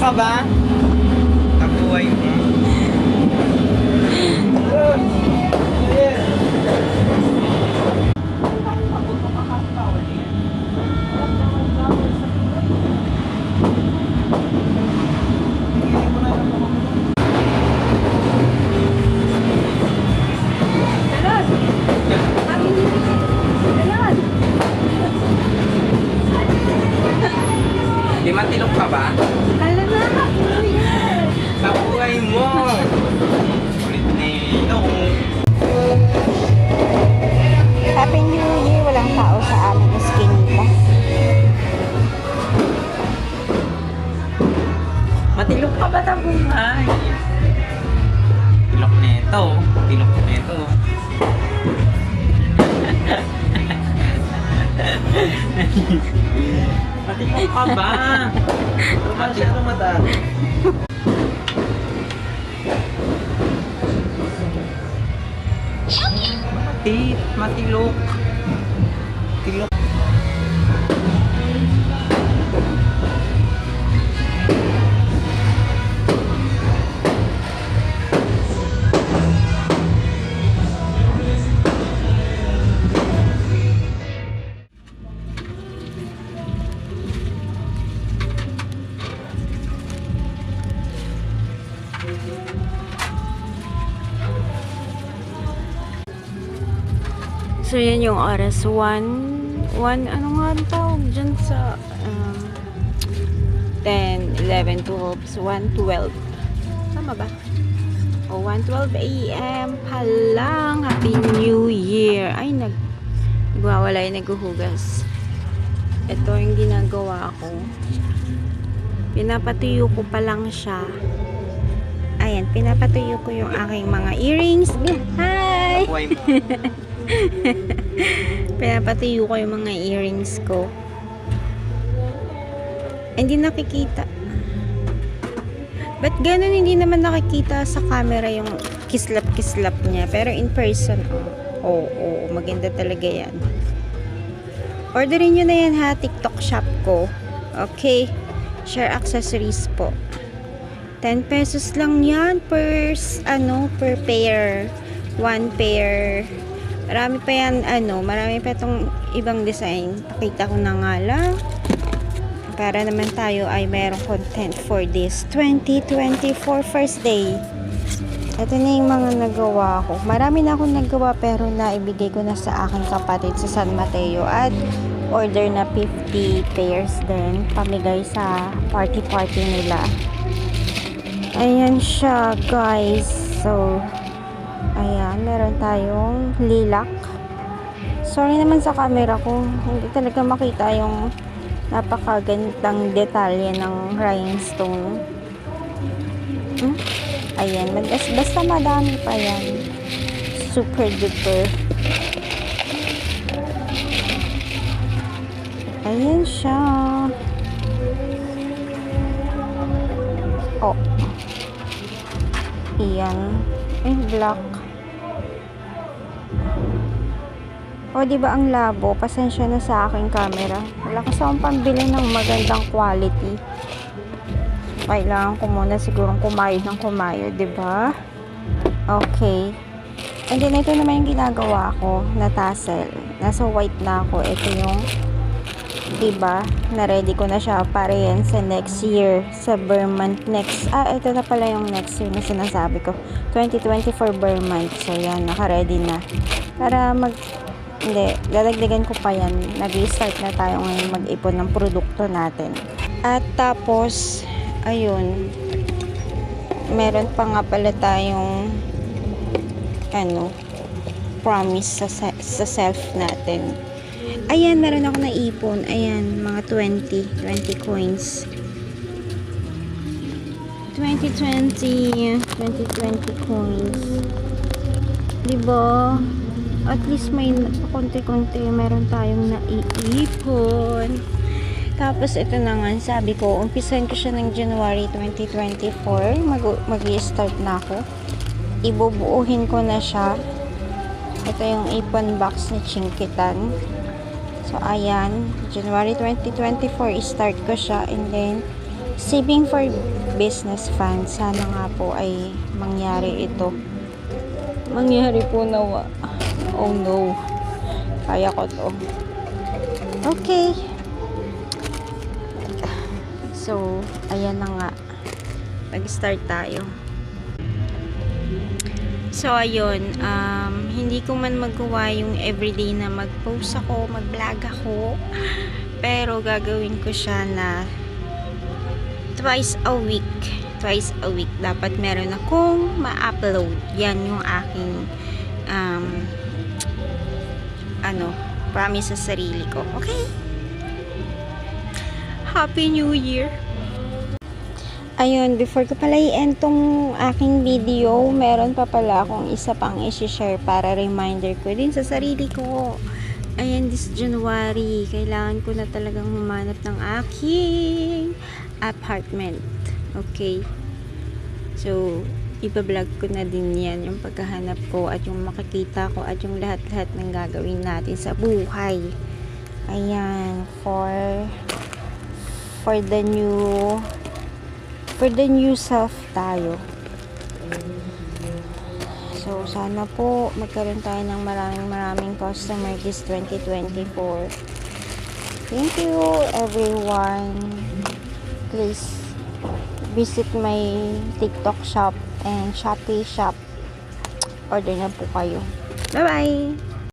ka ba? Nabuhay mo. Di matilok ka ba? Nabuhay Happy New Year! Walang tao sa aming eskinita. Matilok ka ba na buhay? Tilok na ito. Tilok na ito. Matilok ka ba? Matilok madami. Matit, matilok. Tilok. So, yan yung oras. 1, 1, ano nga ang tawag dyan sa um, 10, 11, 12, so 1, 12. Tama ba? O, 1, 12 a.m. pa lang. Happy New Year. Ay, nag nagwawala yung naghuhugas. Ito yung ginagawa ko. Pinapatuyo ko pa lang siya. Ayan, pinapatuyo ko yung aking mga earrings. Hi! Pinapatuyo ko yung mga earrings ko. Hindi nakikita. Ba't ganun hindi naman nakikita sa camera yung kislap-kislap niya? Pero in person, oh, oo, oh, maganda talaga yan. Orderin nyo na yan ha, TikTok shop ko. Okay? Share accessories po. 10 pesos lang yan per, ano, per pair. One pair. Marami pa yan, ano, marami pa itong ibang design. Pakita ko na nga lang. Para naman tayo ay mayroong content for this 2024 first day. Ito na yung mga nagawa ko. Marami na akong nagawa pero naibigay ko na sa aking kapatid sa San Mateo at order na 50 pairs din pamigay sa party-party nila. Ayan siya guys. So, ayan, meron tayong lilac. Sorry naman sa camera ko. Hindi talaga makita yung napakagandang detalye ng rhinestone. Hmm? Ayan, madas, basta madami pa yan. Super duper. Ayan siya. Oh. Iyan. Eh, black. O, di ba ang labo? Pasensya na sa aking camera. Wala kasi akong pambili ng magandang quality. Kailangan ko muna sigurong kumayod ng kumayod, di ba? Okay. And then, ito naman yung ginagawa ko na tassel. Nasa white na ako. Ito yung diba, na-ready ko na siya para yan sa next year, sa Burr month next, ah, ito na pala yung next year na sinasabi ko, 2024 Burr month, so yan, naka-ready na, para mag, hindi, lalagdagan ko pa yan, nag-start na tayo ngayon mag-ipon ng produkto natin, at tapos, ayun, meron pa nga pala tayong, ano, promise sa, sa self natin, Ayan, meron ako naipon. Ayan, mga 20. 20 coins. 2020. 2020 coins. Diba? At least may konti-konti meron tayong naiipon. Tapos ito na nga, sabi ko, umpisan ko siya ng January 2024. Mag, mag-start na ako. Ibubuuhin ko na siya. Ito yung ipon box ni Chinkitan. So, ayan. January 2024, start ko siya. And then, Saving for business fund. Sana nga po ay mangyari ito. Mangyari po nawa. Oh no. Kaya ko to. Okay. So, ayan na nga. Mag-start tayo. So, ayun. Um, hindi ko man magawa yung everyday na mag-post ako, mag-vlog ako. Pero, gagawin ko siya na twice a week. Twice a week. Dapat meron akong ma-upload. Yan yung aking um, ano, promise sa sarili ko. Okay? Happy New Year! Ayun, before ko pala i-end tong aking video, meron pa pala akong isa pang isi-share para reminder ko din sa sarili ko. Ayan, this January, kailangan ko na talagang humanap ng aking apartment. Okay? So, ibablog ko na din yan, yung paghahanap ko at yung makikita ko at yung lahat-lahat ng gagawin natin sa buhay. Ayan, for for the new for the new self tayo. So, sana po magkaroon tayo ng maraming maraming customer this 2024. Thank you everyone. Please visit my TikTok shop and Shopee shop. Order na po kayo. Bye-bye!